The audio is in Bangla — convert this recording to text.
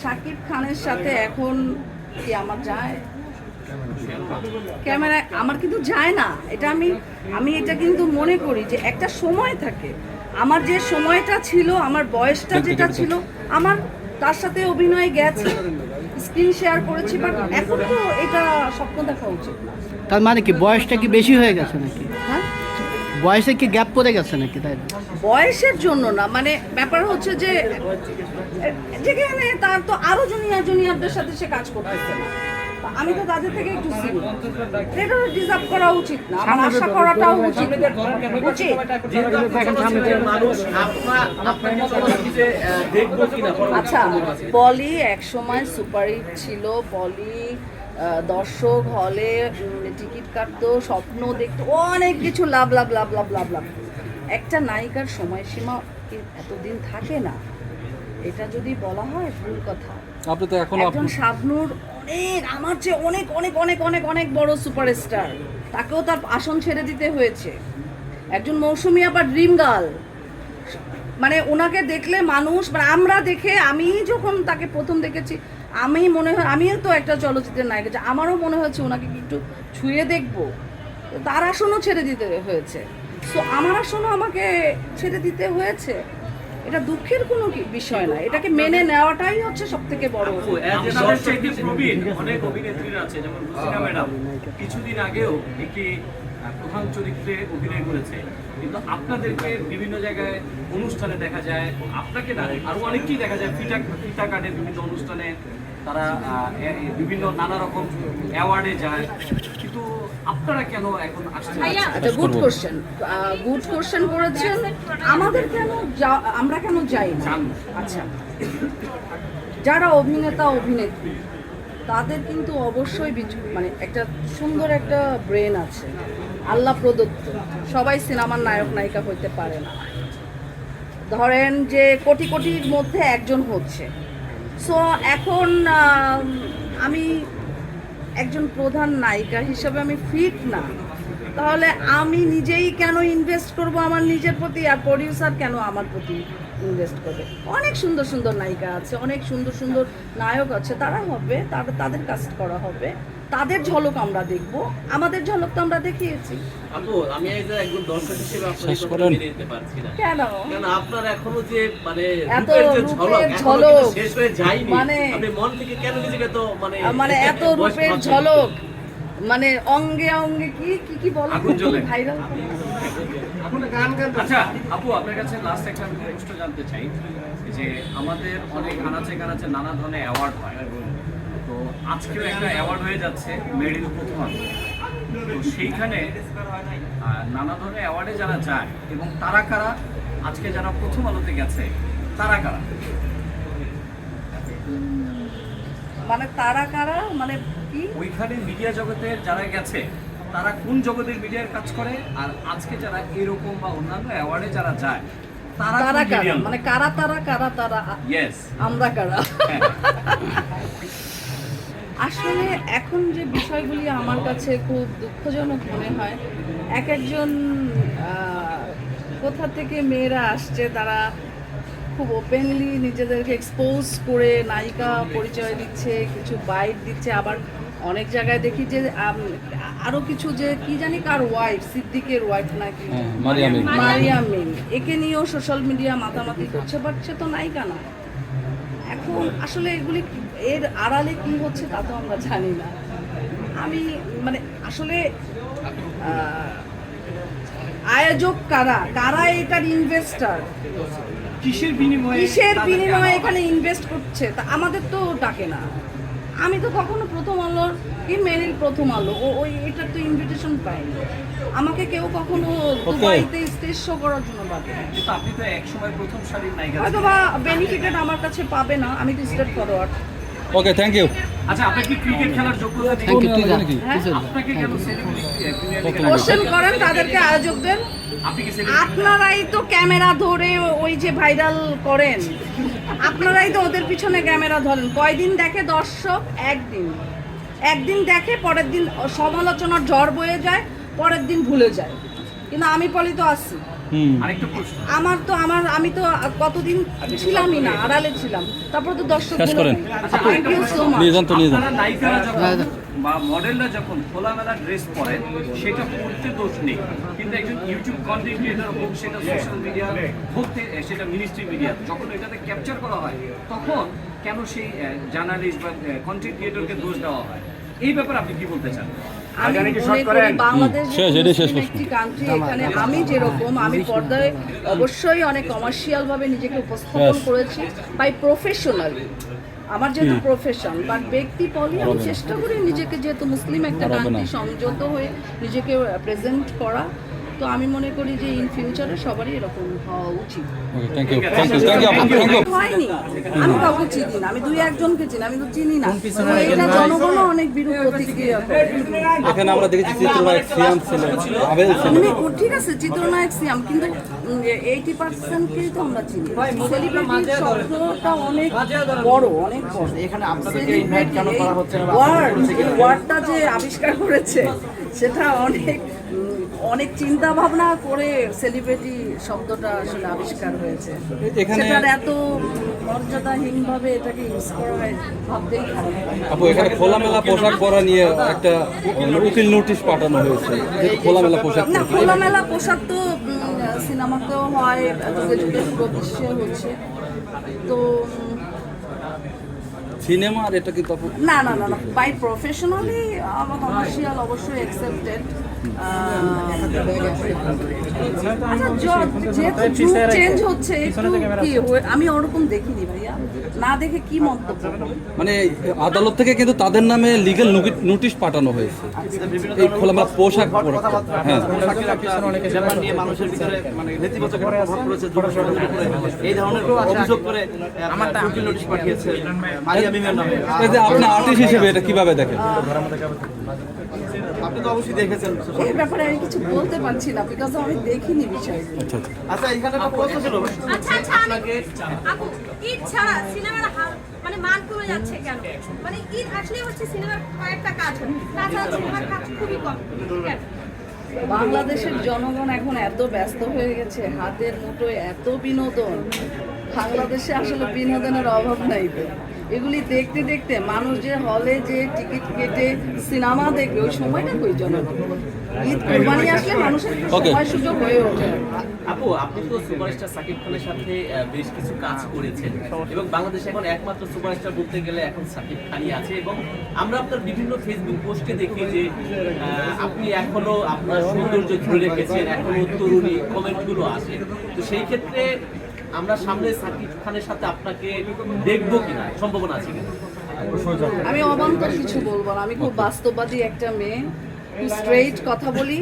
শাকিব খানের সাথে এখন কি আমার যায়? ক্যামেরা আমার কিন্তু যায় না। এটা আমি আমি এটা কিন্তু মনে করি যে একটা সময় থাকে। আমার যে সময়টা ছিল আমার বয়সটা যেটা ছিল আমার তার সাথে অভিনয় গেছে। স্ক্রিন শেয়ার করেছি বাট এখন তো এটা স্বপ্ন দেখা উচিত তার মানে কি বয়সটা কি বেশি হয়ে গেছে নাকি? হ্যাঁ? বয়সে কি গ্যাপ পড়ে গেছে নাকি তাই বয়সের জন্য না মানে ব্যাপার হচ্ছে যে যেখানে তার তো আরও জুনিয়র জুনিয়রদের সাথে সে কাজ করতেছে না। আমি তো তাদের থেকে একটু সিনিয়র এটা ডিজার্ভ করা উচিত না। আমার আশা করাটাও উচিত। উচিত। মানুষ আপনার আপনাকে পরবর্তীতে আহ, দেখব কিনা? আচ্ছা পলি এক সময় সুপারহিট ছিল। পলি আহ, দর্শক হলে টিকিট কাটতো স্বপ্ন দেখতো অনেক কিছু লাভ লাভ লাভ লাভ লাভ লাভ। একটা নায়িকার সময়সীমা এতদিন থাকে না? এটা যদি বলা হয় ভুল কথা। আপনি তো এখনও একজন শাবনুর অনেক আমার চেয়ে অনেক অনেক অনেক অনেক অনেক বড় সুপারস্টার। তাকেও তার আসন ছেড়ে দিতে হয়েছে। একজন মৌসুমী আবার ড্রিম গার্ল। মানে ওনাকে দেখলে মানুষ মানে আমরা দেখে আমি যখন তাকে প্রথম দেখেছি আমি মনে হয় আমিও তো একটা চলচ্চিত্রের নায়িকা আমারও মনে হচ্ছে ওনাকে একটু ছুঁয়ে দেখব? তো তার আসনও ছেড়ে দিতে হয়েছে। সো আমার আসনও আমাকে ছেড়ে দিতে হয়েছে। এটা দুঃখের কোনো বিষয় না। এটাকে মেনে নেওয়াটাই হচ্ছে সব থেকে বড় অনেক অভিনেত্রীরা আছে যেমন ম্যাডাম। কিছুদিন আগেও একটি প্রধান চরিত্রে অভিনয় করেছে। কিন্তু আপনাদেরকে বিভিন্ন জায়গায় অনুষ্ঠানে দেখা যায় আপনাকে না আরও অনেককেই দেখা যায় ফিটা ফিতা কাটে বিভিন্ন অনুষ্ঠানে তারা বিভিন্ন নানা রকম অ্যাওয়ার্ডে যায়। কিন্তু আপনারা কেন এখন আসছেন? আচ্ছা গুড কোশ্চেন গুড কোশ্চেন করেছেন। আমাদের কেন আমরা কেন যাই আচ্ছা। যারা অভিনেতা অভিনেত্রী তাদের কিন্তু অবশ্যই বিচ- মানে একটা সুন্দর একটা ব্রেন আছে। আল্লাহ প্রদত্ত। সবাই সিনেমার নায়ক নায়িকা হইতে পারে না। ধরেন যে কোটি কোটির মধ্যে একজন হচ্ছে। সো এখন, আমি একজন প্রধান নায়িকা হিসেবে আমি ফিট না। তাহলে আমি নিজেই কেন ইনভেস্ট করব আমার নিজের প্রতি আর প্রডিউসার কেন আমার প্রতি ইনভেস্ট করবে? অনেক সুন্দর সুন্দর নায়িকা আছে, অনেক সুন্দর সুন্দর নায়ক আছে, তারা হবে, তারা, তাদের কাস্ট করা হবে। তাদের ঝলক আমরা দেখব। আমাদের ঝলক তো আমরা দেখিয়েছি। আপু আমি এই যে একজন দর্শক হিসেবে আপনার শেষ কথা। মেনে নিতে পারছি না। কেন? কারণ আপনার এখনও যে মানে এত রূপের ঝলক ঝলক। শেষ হয়ে যায়নি। মানে- আপনি মন থেকে কেন নিজেকে তো মানে মানে এত রূপের ঝলক মানে অঙ্গে অঙ্গে কি কি কি বলে? আগুন জ্বলে। ভাইরাল আচ্ছা আপু আপনার কাছে লাস্ট একটা প্রশ্ন জানতে চাই যে আমাদের অনেক আনাচে কানাচে নানা ধরনের অ্যাওয়ার্ড হয়। আজকেও একটা অ্যাওয়ার্ড হয়ে যাচ্ছে মেরিল প্রথম আলো। তো সেইখানে নানা ধরনের অ্যাওয়ার্ডে যারা যায় এবং তারা কারা? আজকে যারা প্রথম আলোতে গেছে তারা কারা? মানে তারা কারা? মানে কি? ওইখানে মিডিয়া জগতের যারা গেছে তারা কোন জগতের মিডিয়ার কাজ করে? আর আজকে যারা এরকম বা অন্যান্য অ্যাওয়ার্ডে যারা যায় তারা কারা? মানে কারা তারা কারা তারা? আমরা কারা? হ্যাঁ। আসলে এখন যে বিষয়গুলি আমার কাছে খুব দুঃখজনক মনে হয় এক একজন কোথা থেকে মেয়েরা আসছে তারা খুব ওপেনলি নিজেদেরকে এক্সপোজ করে নায়িকা পরিচয় দিচ্ছে কিছু বাইট দিচ্ছে আবার অনেক জায়গায় দেখি যে আরও কিছু যে কি জানি কার ওয়াইফ সিদ্দিকের ওয়াইফ নাকি? হ্যাঁ, মারিয়ামি মারিয়াম মিম। একে নিয়েও সোশ্যাল মিডিয়া মাতামাতি করছে বাট সে তো নায়িকা না। এখন আসলে এগুলি এর আড়ালে কি হচ্ছে তা তো আমরা জানি না। আমি মানে আসলে আয়োজক কারা? কারা এটার ইনভেস্টার কিসের বিনিময়ে কিসের বিনিময়ে এখানে ইনভেস্ট করছে? তা আমাদের তো ডাকে না। আমি তো কখনো প্রথম আলোর কি মেরিল প্রথম আলো? ও ওই এটার তো ইনভিটেশন পাইনি। আমাকে কেউ কখনো দুবাইতে স্টেজ শো করার জন্য। কিন্তু আপনি তো এক সময় প্রথম সারির নায়িকা হয়তো বা বেনিফিটেড আমার কাছে পাবে না। আমি তো state forward okay thank you আচ্ছা আপনি কি ক্রিকেট খেলার যোগ্যতা থ্যাংক ইউ নাকি? তুই চল যা। আপনাকে কেন কোশ্চেন করেন তাদেরকে আয়োজকদের। আপনি আপনারাই তো ক্যামেরা ধরে ওই যে ভাইরাল করেন। আপনারাই তো ওদের পিছনে ক্যামেরা ধরেন। কয়দিন দেখে দর্শক? একদিন। একদিন দেখে পরের দিন সমালোচনার ঝড় বয়ে যায় পরের দিন ভুলে যায়। কিন্তু আমি পলি তো প্রশ্ন আমার তো আমার আমি তো কতদিন ছিলামই না আড়ালে ছিলাম তারপর তো দর্শক করেন। আচ্ছা। নিয়ে যান তো, নিয়ে যান। হ্যাঁ, হ্যাঁ। বা মডেলরা যখন খোলামেলা ড্রেস পরেন সেটা পড়তে দোষ নেই কিন্তু একজন ইউটিউব কন্টেন্ট ক্রিয়েটার হোক সেটা সোশ্যাল মিডিয়া হোক সেটা মিনিস্ট্রি মিডিয়া যখন এটাতে ক্যাপচার করা হয় তখন কেন সেই জার্নালিস্ট বা কন্টেন্ট ক্রিয়েটরকে দোষ দেওয়া হয় এই ব্যাপারে আপনি কি বলতে চান আমি মনে করি বাংলাদেশ। একটি কান্ট্রি এখানে আমি যেরকম আমি পর্দায় অবশ্যই অনেক কমার্শিয়াল ভাবে নিজেকে উপস্থাপন করেছি বাই প্রফেশনালি আমার যেহেতু প্রফেশন বাট ব্যক্তি পলি আমি চেষ্টা করি নিজেকে যেহেতু মুসলিম একটা কান্ট্রি সংযত হয়ে নিজেকে প্রেজেন্ট করা। তো আমি মনে করি যে ইন ফিউচারে সবারই এরকম হওয়া উচিত। হয়নি। আমি কাউকে চিনি না আমি দুই একজনকে চিনি আমি তো চিনি না। এটা জনগণও অনেক বিরূপ প্রতিক্রিয়া করে। এখানে আমরা দেখেছি চিত্রনায়ক সিয়াম ছিলেন আবেল ছিলেন। মানে ঠিক আছে চিত্রনায়ক সিয়াম কিন্তু এইটি পার্সেন্টকেই তো আমরা চিনি। সেলিব্রিটি শব্দটা অনেক বড় অনেক বড়। এখানে আপনাদেরকে ইনভাইট কেন করা হচ্ছে না? ওয়ার্ড ওয়ার্ডটা যে আবিষ্কার করেছে সেটা অনেক অনেক চিন্তা ভাবনা করে সেলিব্রিটি শব্দটা আসলে আবিষ্কার হয়েছে। এখানে- সেটার এত মর্যাদাহীন ভাবে এটাকে ইউজ করা হয় ভাবতেই আপু এখানে খোলামেলা পোশাক পরা নিয়ে একটা মানে উকিল নোটিশ পাঠানো হয়েছে। খোলামেলা পোশাক না। খোলামেলা পোশাক তো সিনেমাতেও হয় যুগে যুগে প্রদৃশ্য হচ্ছে। তো সিনেমা আর এটা কিন্তু না না না বাই প্রফেশনালি আমার কমার্শিয়াল অবশ্যই অ্যাকসেপ্টেড আচ্ছা য- যেহেতু যুগ চেঞ্জ হচ্ছে একটু কি আমি ওরকম দেখিনি ভাইয়া। না দেখে কি মন্তব্য? মানে আদালত থেকে কিন্তু তাদের নামে লিগ্যাল নোটিশ পাঠানো হয়েছে। এই খোলামেলা পোশাক হ্যাঁ। মানে আপনি আর্টিস্ট হিসেবে এটা কীভাবে দেখেন? আপনি তো অবশ্যই দেখেছেন এই ব্যাপারে আমি কিছু বলতে পারছি না বিকজ আমি দেখিনি বিষয়গুলো আচ্ছা আচ্ছা। আচ্ছা এখানে একটা প্রশ্ন ছিল। আচ্ছা আচ্ছা আমি আপু ঈদ ছাড়া সিনেমার মানে মান কমে যাচ্ছে কেন? মানে ঈদ আসলে হচ্ছে সিনেমার কয়েকটা কাজ তাছাড়া সিনেমার কাজ খুবই কম। বাংলাদেশের জনগণ এখন এত ব্যস্ত হয়ে গেছে হাতের মুঠোয় এত বিনোদন। বাংলাদেশে আসলে বিনোদনের অভাব নাই এগুলি দেখতে দেখতে মানুষ যে হলে যে টিকিট কেটে সিনেমা দেখবে ওই সময়টা কই জনগণ ঈদ কোরবানি আসলে মানুষের সময় সুযোগ হয়ে ওঠে। আপু আপনি তো সুপারস্টার সাকিব খানের সাথে বেশ কিছু কাজ করেছেন। এবং বাংলাদেশে এখন একমাত্র সুপারস্টার বলতে গেলে এখন সাকিব খানই আছে। এবং আমরা আপনার বিভিন্ন ফেসবুক পোস্টে দেখি যে আপনি এখনও আপনার সৌন্দর্য ধরে রেখেছেন এখনও তরুণী কমেন্টগুলো আসে। তো সেই ক্ষেত্রে আমরা সামনে সাকিব খানের সাথে আপনাকে দেখব কিনা? সম্ভাবনা আছে কিনা? আমি অবান্তর কিছু বলব না। আমি খুব বাস্তববাদী একটা মেয়ে। স্ট্রেইট কথা বলি।